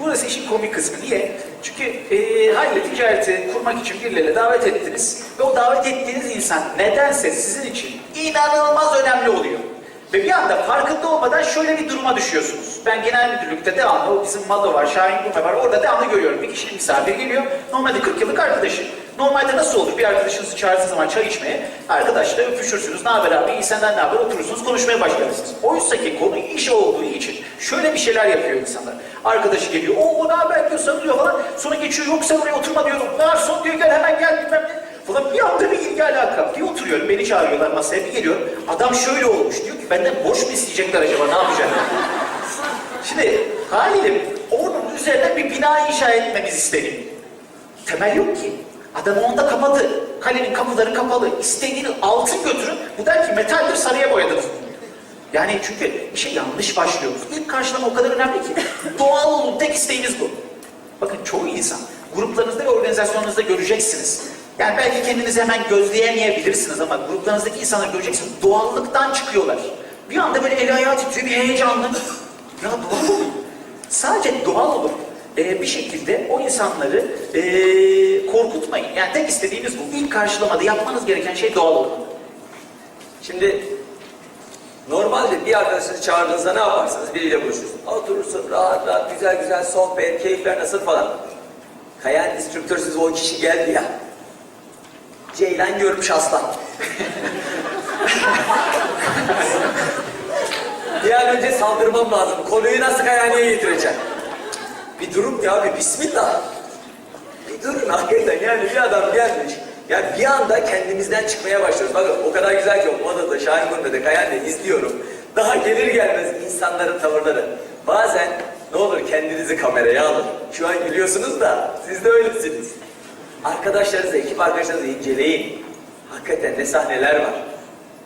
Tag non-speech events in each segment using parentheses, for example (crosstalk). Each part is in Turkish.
Burası işin komik kısmı. Niye? Çünkü e, haliyle ticareti kurmak için birileriyle davet ettiniz ve o davet ettiğiniz insan nedense sizin için inanılmaz önemli oluyor. Ve bir anda farkında olmadan şöyle bir duruma düşüyorsunuz. Ben genel müdürlükte devamlı, o bizim Mado var, Şahin Gurme var, orada devamlı görüyorum. Bir kişi misafir geliyor, normalde 40 yıllık arkadaşı. Normalde nasıl olur? Bir arkadaşınızı çağırdığınız zaman çay içmeye, arkadaşla öpüşürsünüz, ne haber abi, iyi senden ne haber, oturursunuz, konuşmaya başlarsınız. Oysa ki konu iş olduğu için şöyle bir şeyler yapıyor insanlar. Arkadaşı geliyor, o ne haber diyor, sarılıyor falan. Sonra geçiyor, yok sen oraya oturma diyorum. Garson diyor, gel hemen gel bilmem ne. Falan bir anda bir ilgi alaka diye oturuyorum. Beni çağırıyorlar masaya bir geliyor. Adam şöyle olmuş diyor ki benden borç mu isteyecekler acaba ne yapacak? (laughs) Şimdi haliyle onun üzerine bir bina inşa etmemiz isteniyor. Temel yok ki. Adam onda kapadı. Kalenin kapıları kapalı. İstediğini altın götürün. Bu der ki metaldir sarıya boyadınız. Yani çünkü işe yanlış başlıyoruz. İlk karşılama o kadar önemli ki. (laughs) Doğal olun tek isteğiniz bu. Bakın çoğu insan gruplarınızda ve organizasyonunuzda göreceksiniz. Yani belki kendinizi hemen gözleyemeyebilirsiniz ama gruplarınızdaki insanları göreceksiniz. Doğallıktan çıkıyorlar. Bir anda böyle el ayağı titriyor, bir heyecanlı. Ya doğal olun. Sadece doğal olup e, bir şekilde o insanları e, korkutmayın. Yani tek istediğimiz bu. İlk karşılamada yapmanız gereken şey doğal olun. Şimdi normalde bir arkadaşınızı çağırdığınızda ne yaparsınız? Biriyle buluşursunuz. Oturursun rahat rahat güzel güzel sohbet, keyifler nasıl falan. Kayan instrüktör size o kişi geldi ya. Ceylan görmüş aslan. (laughs) bir an önce saldırmam lazım. Konuyu nasıl kayaneye getireceğim? Bir durum ya bir bismillah. Bir durun hakikaten yani bir adam gelmiş. Yani bir anda kendimizden çıkmaya başlıyoruz. Bakın o kadar güzel ki o Moda'da, Şahin Gurme'de, Kayan'da izliyorum. Daha gelir gelmez insanların tavırları. Bazen ne olur kendinizi kameraya alın. Şu an gülüyorsunuz da siz de öylesiniz. Arkadaşlarınızı, ekip arkadaşlarınızı inceleyin. Hakikaten ne sahneler var.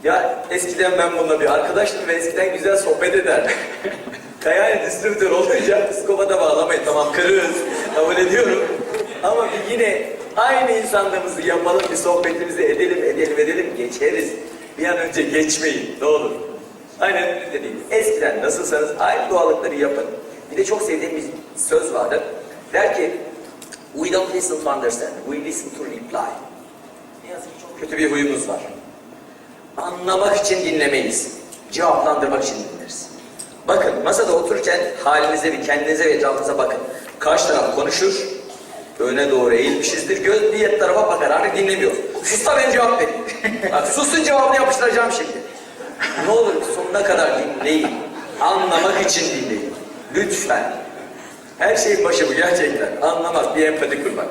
Ya eskiden ben bununla bir arkadaştım ve eskiden güzel sohbet ederdim. (laughs) Kayani distribütör olunca psikopata bağlamayın. Tamam kırığız. Kabul ediyorum. Ama bir yine aynı insanlığımızı yapalım. Bir sohbetimizi edelim, edelim, edelim. Geçeriz. Bir an önce geçmeyin. Ne olur. Aynen dediğim. Eskiden nasılsanız aynı doğallıkları yapın. Bir de çok sevdiğim bir söz vardır. Der ki We don't listen to understand. We listen to reply. Ne yazık ki çok kötü bir huyumuz var. Anlamak için dinlemeyiz. Cevaplandırmak için dinleriz. Bakın masada otururken halinize bir kendinize ve etrafınıza bakın. Karşı taraf konuşur, öne doğru eğilmişizdir, göz diğer tarafa bakar, artık dinlemiyor. Sus da ben cevap vereyim. (laughs) Bak, susun cevabını yapıştıracağım şimdi. Ne olur sonuna kadar dinleyin. Anlamak için dinleyin. Lütfen. Her şeyin başı bu gerçekten. Anlamak, bir empati kurmak.